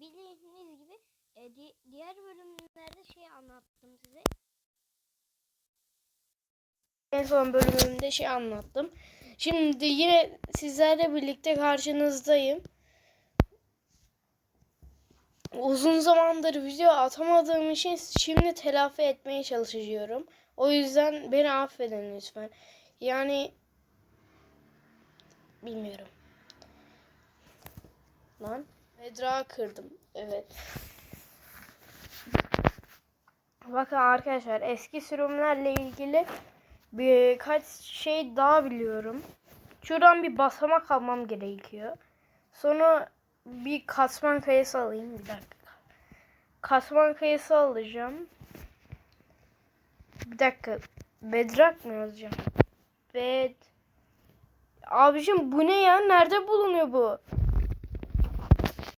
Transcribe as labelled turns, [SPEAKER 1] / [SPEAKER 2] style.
[SPEAKER 1] bildiğiniz gibi e, di- diğer bölümlerde şey anlattım size.
[SPEAKER 2] En son bölümümde şey anlattım. Şimdi yine sizlerle birlikte karşınızdayım. Uzun zamandır video atamadığım için şimdi telafi etmeye çalışıyorum. O yüzden beni affedin lütfen. Yani bilmiyorum. Lan Vedra kırdım. Evet. Bakın arkadaşlar eski sürümlerle ilgili birkaç şey daha biliyorum. Şuradan bir basamak almam gerekiyor. Sonra bir kasman kayası alayım. Bir dakika. Kasman kayası alacağım. Bir dakika. Bedrak mı yazacağım? Bed... Abicim bu ne ya? Nerede bulunuyor bu?